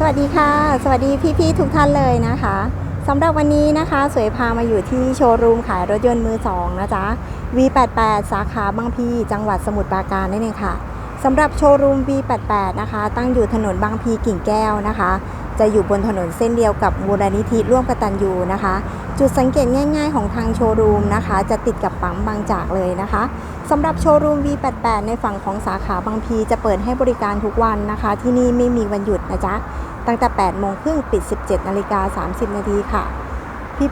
สวัสดีค่ะ สวัสดีพี่ๆทุกท่านเลยนะคะสำหรับวันนี้นะคะ สวยพามาอยู่ที่โชว์รูมขายรถยนต์มือสองนะจ๊ะ V88 สาขาบางพีจังหวัดสมุทรปราการนั่นเองค่ะ สำหรับโชว์รูม V88 นะคะ ตั้งอยู่ถนนบางพีกิ่งแก้วนะคะ จะอยู่บนถนนเส้นเดียวกับมูลนิธิร่วมกตัญญูนะคะ จุดสังเกตง่ายๆของทางโชว์รูมนะคะ จะติดกับปั๊มบางจากเลยนะคะสำหรับโชว์รูม V88 ในฝั่งของสาขาบางพีจะเปิดให้บริการทุกวันนะคะ ที่นี่ไม่มีวันหยุดนะจ๊ะ ตั้งแต่ 8 โมงครึ่งปิด 17 นาฬิกา 30 นาทีค่ะ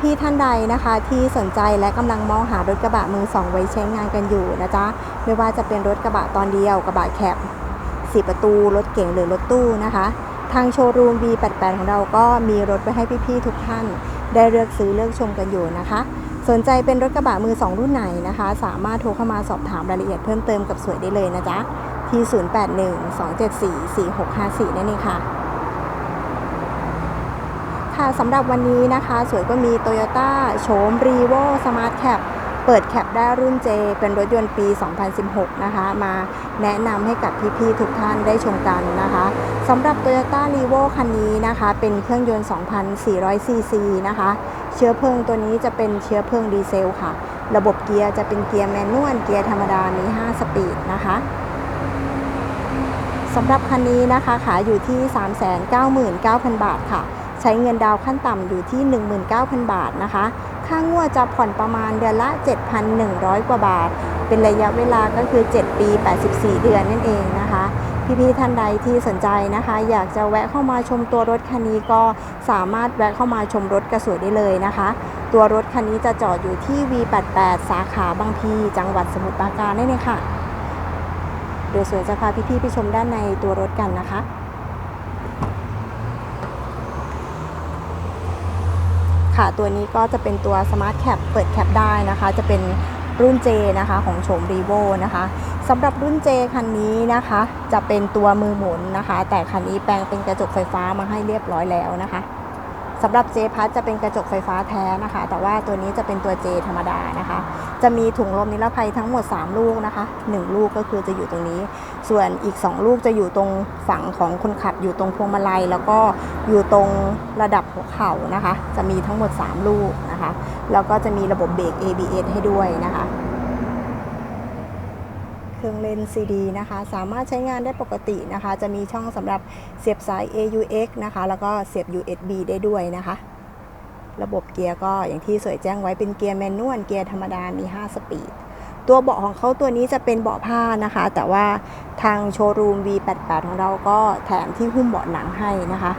พี่ๆท่านใดนะคะ ที่สนใจและกำลังมองหารถกระบะมือสองไว้ใช้งานกันอยู่นะจ๊ะไม่ว่าจะเป็นรถกระบะตอนเดียวกระบะแคบสี่ประตูรถเก๋งหรือรถตู้นะคะ ทางโชว์รูม B88 ของเราก็มีรถไว้ให้พี่ๆทุกท่าน ได้เลือกซื้อเลือกชมกันอยู่นะคะ สนใจเป็นรถกระบะมือ2รุ่นไหนนะคะ สามารถโทรเข้ามาสอบถามรายละเอียดเพิ่มเติมกับสวยได้เลยนะจ๊ะที่ 0812744654 นั่นเองค่ะ ค่ะสำหรับวันนี้นะคะ สวยก็มี Toyota โฉม r e v o Smart Cap เปิดแคปได้รุ่น J เป็นรถยนต์ปี 2016 นะคะ มาแนะนำให้กับพี่ๆทุกท่านได้ชมกันนะคะสำหรับ Toyota r e v o คันนี้นะคะ เป็นเครื่องยนต์2,400ซีซีนะคะ เชื้อเพลิงตัวนี้จะเป็นเชื้อเพลิงดีเซลค่ะ ระบบเกียร์จะเป็นเกียร์แมนนวลเกียร์ธรรมดามี 5 สปีดนะคะสำหรับคันนี้นะคะขายอยู่ที่ 399,000 บาทค่ะ ช้เงินดาวน์ขั้นต่ำอยู่ที่ 19,000 บาทนะคะ ค่างวดจะผ่อนประมาณเดือนละ 7,100 กว่าบาท เป็นระยะเวลาก็คือ 7 ปี 84 เดือนนั่นเองนะคะพี่ๆท่านใดที่สนใจนะคะ อยากจะแวะเข้ามาชมตัวรถคันนี้ก็สามารถแวะเข้ามาชมรถกระสวยได้เลยนะคะ ตัวรถคันนี้จะจอดอยู่ที่ V88 สาขาบางพี จังหวัดสมุทรปราการนั่เองค่ะเดี๋ยวสวยจะพาพี่ๆไปชมด้านในตัวรถกันนะคะ ค่ะ ตัวนี้ก็จะเป็นตัว Smart Cap เปิดแคปได้นะคะ จะเป็นรุ่น J นะคะของโฉม r e v o นะคะสำหรับรุ่น J คันนี้นะคะ จะเป็นตัวมือหมุนนะคะ แต่คันนี้แปลงเป็นกระจกไฟฟ้ามาให้เรียบร้อยแล้วนะคะ สำหรับ J พัทจะเป็นกระจกไฟฟ้าแท้นะคะ แต่ว่าตัวนี้จะเป็นตัว J ธรรมดานะคะ จะมีถุงลมนิรภัยทั้งหมด 3 ลูกนะคะ 1 ลูกก็คือจะอยู่ตรงนี้ ส่วนอีก 2 ลูกจะอยู่ตรงฝั่งของคนขับอยู่ตรงพวงมาลัย แล้วก็อยู่ตรงระดับหัวเข่านะคะ จะมีทั้งหมด 3 ลูกนะคะ แล้วก็จะมีระบบเบรก ABS ให้ด้วยนะคะ รื่องเล่น CD นะคะ สามารถใช้งานได้ปกตินะคะ จะมีช่องสำหรับเสียบสาย AUX นะคะ แล้วก็เสียบ USB ได้ด้วยนะคะ ระบบเกียร์ก็อย่างที่สวยแจ้งไว้เป็นเกียร์แมนนวลเกียร์ธรรมดามี 5 สปีด ตัวเบาะของเขาตัวนี้จะเป็นเบาะผ้านะคะ แต่ว่าทางโชว์รูม V88 ของเราก็แถมที่หุ้มเบาะหนังให้นะคะ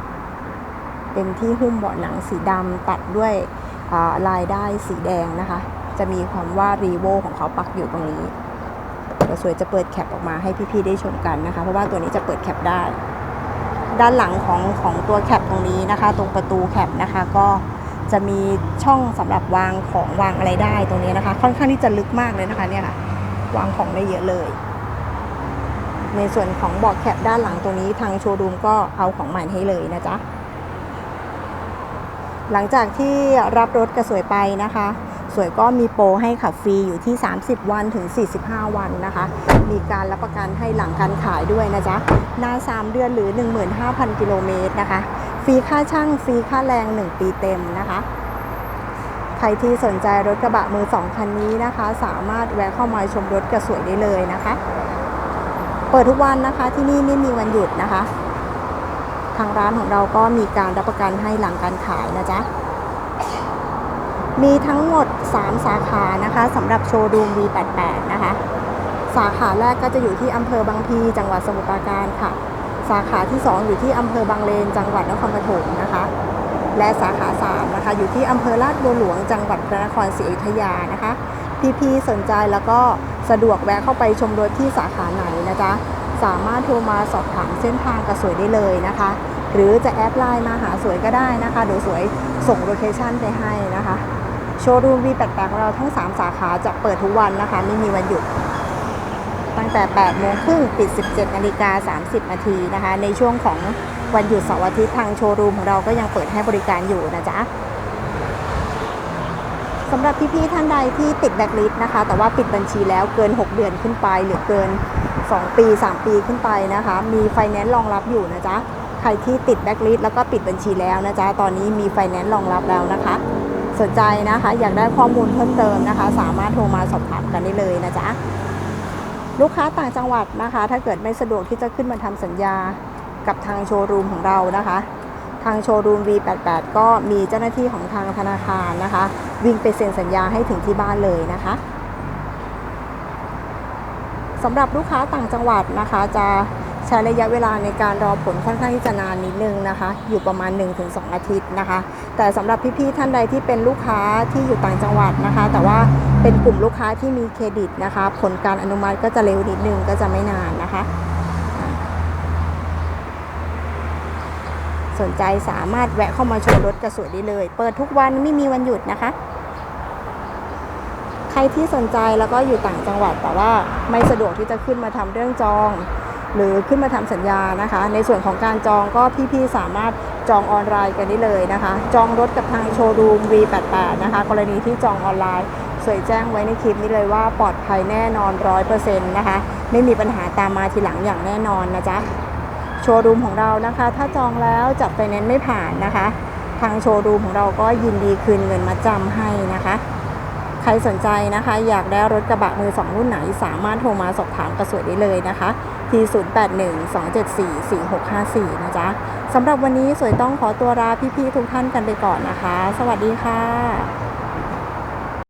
เป็นที่หุ้มเบาะหนังสีดำตัดด้วยลายได้สีแดงนะคะ จะมีความว่ารีโวของเขาปักอยู่ตรงนี้ เดี๋ยวสวยจะเปิดแคปออกมาให้พี่ๆได้ชมกันนะคะ เพราะว่าตัวนี้จะเปิดแคปได้ ด้านหลังของของตัวแคปตรงนี้นะคะ ตรงประตูแคปนะคะ ก็จะมีช่องสำหรับวางของวางอะไรได้ตรงนี้นะคะ ค่อนข้างที่จะลึกมากเลยนะคะเนี่ยค่ะวางของได้เยอะเลย ในส่วนของเบาะแคปด้านหลังตรงนี้ทางโชว์รูมก็เอาของใหม่ให้เลยนะจ๊ะหลังจากที่รับรถกระสวยไปนะคะ สวยก็มีโปรให้ขับฟรีอยู่ที่ 30 วันถึง 45 วันนะคะ มีการรับประกันให้หลังการขายด้วยนะจ๊ะนาน 3 เดือนหรือ 15,000 กิโลเมตรนะคะ ฟรีค่าช่างฟรีค่าแรง 1 ปีเต็มนะคะ ใครที่สนใจรถกระบะมือ 2 คันนี้นะคะ สามารถแวะเข้ามาชมรถกระสวยได้เลยนะคะ เปิดทุกวันนะคะที่นี่ไม่มีวันหยุดนะคะ ทางร้านของเราก็มีการรับประกันให้หลังการขายนะจ๊ะมีทั้งหมด 3 สาขานะคะสำหรับโชว์รูม V88 นะคะ สาขาแรกก็จะอยู่ที่อำเภอบางพีจังหวัดสมุทรปราการค่ะ สาขาที่ 2 อยู่ที่อำเภอบางเลน จังหวัดนครปฐมนะคะ และสาขา3นะคะอยู่ที่อำเภอลาดบัวหลวง จังหวัดพระนครศรีอยุธยานะคะพี่ๆสนใจแล้วก็สะดวกแวะเข้าไปชมรถที่สาขาไหนนะจ๊ะสามารถโทรมาสอบถามเส้นทางกระสวยได้เลยนะคะ หรือจะแอดไลน์มาหาสวยก็ได้นะคะเดี๋ยวสวยส่งโลเคชั่นไปให้นะคะ โชว์รูม V88 ของเราทั้ง 3 สาขาจะเปิดทุกวันนะคะ ไม่มีวันหยุด ตั้งแต่ 8 โมงครึ่งปิด 17นาฬิกา30 นาทีนะคะ ในช่วงของวันหยุดเสาร์อาทิตย์ทางโชว์รูมของเราก็ยังเปิดให้บริการอยู่นะจ๊ะสำหรับพี่ๆท่านใดที่ติดแบล็คลิสต์นะคะ แต่ว่าปิดบัญชีแล้วเกิน 6 เดือนขึ้นไป หรือเกิน 2 ปี 3 ปีขึ้นไปนะคะ มีไฟแนนซ์รองรับอยู่นะจ๊ะใครที่ติดแบ็กลิสต์แล้วก็ปิดบัญชีแล้วนะจ๊ะตอนนี้มีไฟแนนซ์รองรับแล้วนะคะ สนใจนะคะ อยากได้ข้อมูลเพิ่มเติมนะคะ สามารถโทรมาสอบถามกันได้เลยนะจ๊ะลูกค้าต่างจังหวัดนะคะ ถ้าเกิดไม่สะดวกที่จะขึ้นมาทำสัญญากับทางโชว์รูมของเรานะคะ ทางโชว์รูม V88 ก็มีเจ้าหน้าที่ของทางธนาคารนะคะ วิ่งไปเซ็นสัญญาให้ถึงที่บ้านเลยนะคะสำหรับลูกค้าต่างจังหวัดนะคะจะ ใช้ระยะเวลาในการรอผลค่อนข้างที่จะนานนิดนึงนะคะ อยู่ประมาณ 1-2 อาทิตย์นะคะ แต่สำหรับพี่ๆท่านใดที่เป็นลูกค้าที่อยู่ต่างจังหวัดนะคะ แต่ว่าเป็นกลุ่มลูกค้าที่มีเครดิตนะคะ ผลการอนุมัติก็จะเร็วนิดนึงก็จะไม่นานนะคะ สนใจสามารถแวะเข้ามาชมรถกระสวยได้เลย เปิดทุกวันไม่มีวันหยุดนะคะใครที่สนใจแล้วก็อยู่ต่างจังหวัดแต่ว่าไม่สะดวกที่จะขึ้นมาทำเรื่องจอง หรือขึ้นมาทำสัญญานะคะ ในส่วนของการจองก็พี่ๆสามารถจองออนไลน์กันได้เลยนะคะ จองรถกับทางโชว์รูม V88 นะคะ กรณีที่จองออนไลน์สวยแจ้งไว้ในคลิปนี้เลยว่าปลอดภัยแน่นอน 100%นะคะ ไม่มีปัญหาตามมาทีหลังอย่างแน่นอนนะจ๊ะโชว์รูมของเรานะคะ ถ้าจองแล้วจับไฟแนนไม่ผ่านนะคะ ทางโชว์รูมของเราก็ยินดีคืนเงินมาจำให้นะคะ ครสนใจนะคะ อยากได้รถกระบะมือสองรุ่นไหน สามารถโทรมาสอบถามกระสวยได้เลยนะคะที่ 0812744654 นะจ๊ะสำหรับวันนี้สวยต้องขอตัวลาพี่ๆทุกท่านกันไปก่อนนะคะ สวัสดีค่ะ